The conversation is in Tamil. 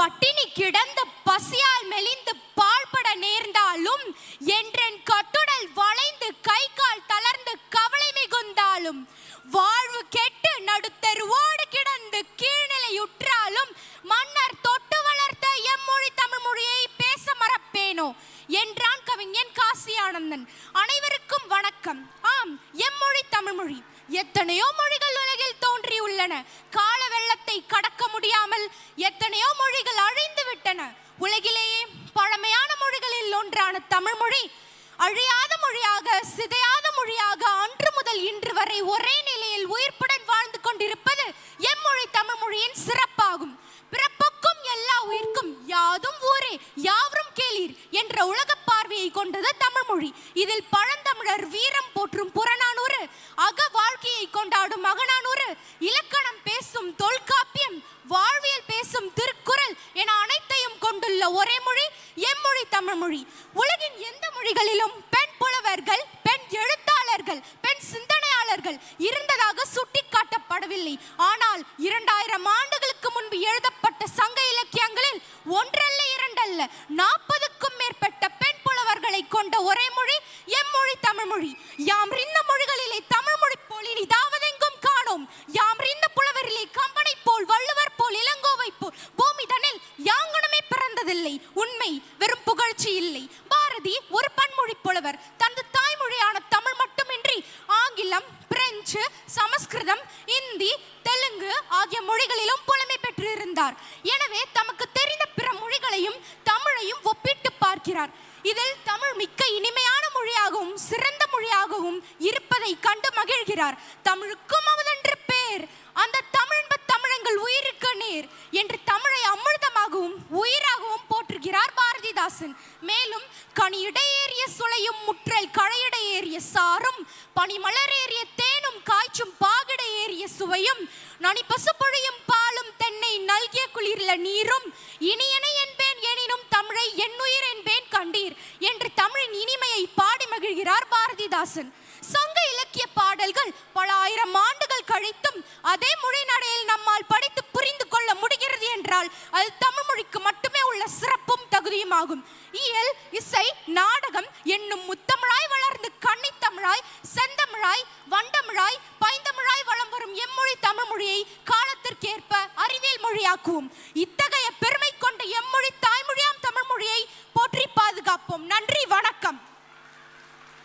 பட்டினி கிடந்து பசியால் மெலிந்து பாழ்பட நேர்ந்தாலும் என்றென் கட்டுடல் வளைந்து கை கால் தளர்ந்து கவலை மிகுந்தாலும் வாழ்வு கெட்டு நடுத்தருவோடு கிடந்து கீழ்நிலையுற்றாலும் மன்னர் தொட்டு வளர்த்த எம்மொழி தமிழ் மொழியை பேச மறப்பேனோ? என்றான் கவிஞன் காசி ஆனந்தன் அனைவருக்கும் வணக்கம். ஆம் எம்மொழி தமிழ்மொழி எத்தனையோ மொழிகள் உள்ளன கால வெள்ளத்தை கடக்க முடியாமல் எத்தனையோ மொழிகள் அழிந்து விட்டன. உலகிலேயே பழமையான மொழிகளில் ஒன்றான தமிழ்மொழி அழியாத மொழியாக சிதையாத மொழியாக அன்று முதல் இன்று வரை ஒரே நிலையில் உயிர்ப்புடன் வாழ்ந்து கொண்டிருப்பது எம்மொழி தமிழ்மொழியின் சிறப்பாகும். பிறப்புக்கும் எல்லா உயிர்க்கும் யாதும் ஊரே யாவரும் கேளீர் என்ற உலக பார்வையை கொண்டது தமிழ்மொழி இதில் பழந்தமிழர் வீரம் போற்றும் வாழ்வியல் பேசும் திருக்குறள் என அனைத்தையும் கொண்டுள்ள ஒரே மொழி எம்மொழி தமிழ்மொழி உலகின் எந்த மொழிகளிலும் பெண் புலவர்கள் பெண் எழுத்தாளர்கள் பெண் சிந்தனையாளர்கள் இருந்ததாக சுட்டிக்காட்டப்படவில்லை. ஆனால் இரண்டாயிரம் ஆண்டுகளுக்கு முன்பு எழுதப்பட்ட சங்க இலக்கியங்களில் ஒன்றல்ல இரண்டல்ல நாற்பதுக்கும் மேற்பட்ட பெண் புலவர்களை கொண்ட ஒரே மொழி எம்மொழி தமிழ்மொழி யாம் இந்த மொழிகளிலே தமிழ் புகழ்ச்சி இல்லை பாரதி ஒரு பன்மொழி புலவர். தனது தாய்மொழியான தமிழ் மட்டுமின்றி ஆங்கிலம் பிரெஞ்சு சமஸ்கிருதம் இந்தி தெலுங்கு ஆகிய மொழிகளிலும் புலமை பெற்றிருந்தார். எனவே தமக்கு தெரிந்த பிற மொழிகளையும் தமிழையும் ஒப்பிட்டு பார்க்கிறார். இதில் தமிழ் மிக்க இனிமையான மொழியாகவும் சிறந்த மொழியாகவும் இருப்பதை கண்டு மகிழ்கிறார். தமிழுக்கும் அவதென்று பேர். அந்த தமிழ் பாரதிதாசன் மேலும் கனியிடை ஏறிய சுளையும் முற்றல் கழையிடை ஏறிய சாரும் பனிமலர் ஏறிய தேனும் காய்ச்சும் பாகிடை ஏறிய சுவையும் நனி பசுப்பொழியும் பாலும் தென்னை நல்கிய குளிர்ல நீரும் இனியன என்பேன் எனினும் தமிழை என்னுயிர் என்பேன் கண்டீர் என்று தமிழின் இனிமையை பாடி மகிழ்கிறார் பாரதிதாசன். சங்க இலக்கிய பாடல்கள் பல ஆயிரம் ஆண்டுகள் கழித்தும் அதே மொழி நடையில் என்றால் அது தமிழ் மொழிக்கு மட்டுமே உள்ள சிறப்பும் தகுதியுமாகும். இயல் இசை நாடகம் என்னும் முத்தமிழாய் வளர்ந்து கன்னித்தமிழாய் செந்தமிழாய் வண்டமிழாய் பைந்தமிழாய் வளம் வரும் எம்மொழி தமிழ் மொழியை காலத்திற்கேற்ப அறிவியல் மொழியாக்குவோம். இத்தகைய பெரும்